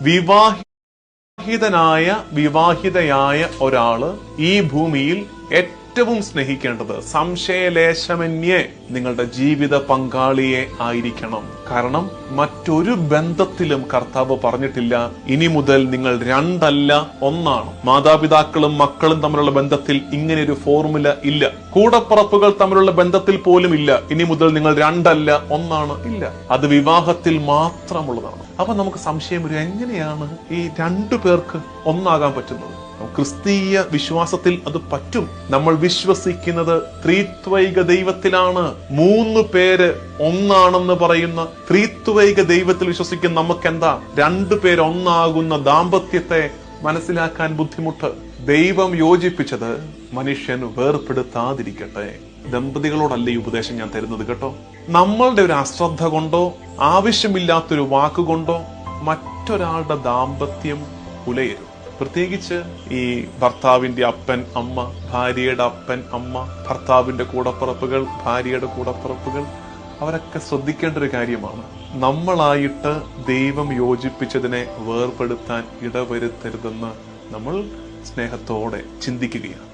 വിവാഹിതനായ വിവാഹിതയായ ഒരാൾ ഈ ഭൂമിയിൽ സ്നേഹിക്കേണ്ടത് സംശയലേശമന്യേ നിങ്ങളുടെ ജീവിത പങ്കാളിയെ ആയിരിക്കണം. കാരണം മറ്റൊരു ബന്ധത്തിലും കർത്താവ് പറഞ്ഞിട്ടില്ല ഇനി മുതൽ നിങ്ങൾ രണ്ടല്ല ഒന്നാണ്. മാതാപിതാക്കളും മക്കളും തമ്മിലുള്ള ബന്ധത്തിൽ ഇങ്ങനെ ഒരു ഫോർമുല ഇല്ല. കൂടപ്പുറപ്പുകൾ തമ്മിലുള്ള ബന്ധത്തിൽ പോലും ഇല്ല. ഇനി മുതൽ നിങ്ങൾ രണ്ടല്ല ഒന്നാണ്. ഇല്ല. അത് വിവാഹത്തിൽ മാത്രമുള്ളതാണ്. അപ്പൊ നമുക്ക് സംശയം വരും എങ്ങനെയാണ് ഈ രണ്ടു പേർക്ക് ഒന്നാകാൻ പറ്റുന്നത്? ക്രിസ്തീയ വിശ്വാസത്തിൽ അത് പറ്റും. നമ്മൾ വിശ്വസിക്കുന്നത് ത്രിത്വൈക ദൈവത്തിലാണ്. മൂന്ന് പേര് ഒന്നാണെന്ന് പറയുന്ന ത്രിത്വൈക ദൈവത്തിൽ വിശ്വസിക്കുന്ന നമുക്ക് എന്താ രണ്ടു പേര് ഒന്നാകുന്ന ദാമ്പത്യത്തെ മനസ്സിലാക്കാൻ ബുദ്ധിമുട്ട്. ദൈവം യോജിപ്പിച്ചത് മനുഷ്യൻ വേർപെടുത്താതിരിക്കട്ടെ ദമ്പതികളോടല്ല ഈ ഉപദേശം ഞാൻ തരുന്നത് കേട്ടോ. നമ്മളുടെ ഒരു അശ്രദ്ധ കൊണ്ടോ ആവശ്യമില്ലാത്തൊരു വാക്കുകൊണ്ടോ മറ്റൊരാളുടെ ദാമ്പത്യം ഉലയരും പ്രത്യേകിച്ച് ഈ ഭർത്താവിന്റെ അപ്പൻ അമ്മ ഭാര്യയുടെ അപ്പൻ അമ്മ ഭർത്താവിന്റെ കൂടപ്പിറപ്പുകൾ ഭാര്യയുടെ കൂടപ്പിറപ്പുകൾ അവരൊക്കെ ശ്രദ്ധിക്കേണ്ട ഒരു കാര്യമാണ്. നമ്മളായിട്ട് ദൈവം യോജിപ്പിച്ചതിനെ വേർപെടുത്താൻ ഇടവരുത്തരുതെന്ന് നമ്മൾ സ്നേഹത്തോടെ ചിന്തിക്കുകയാണ്.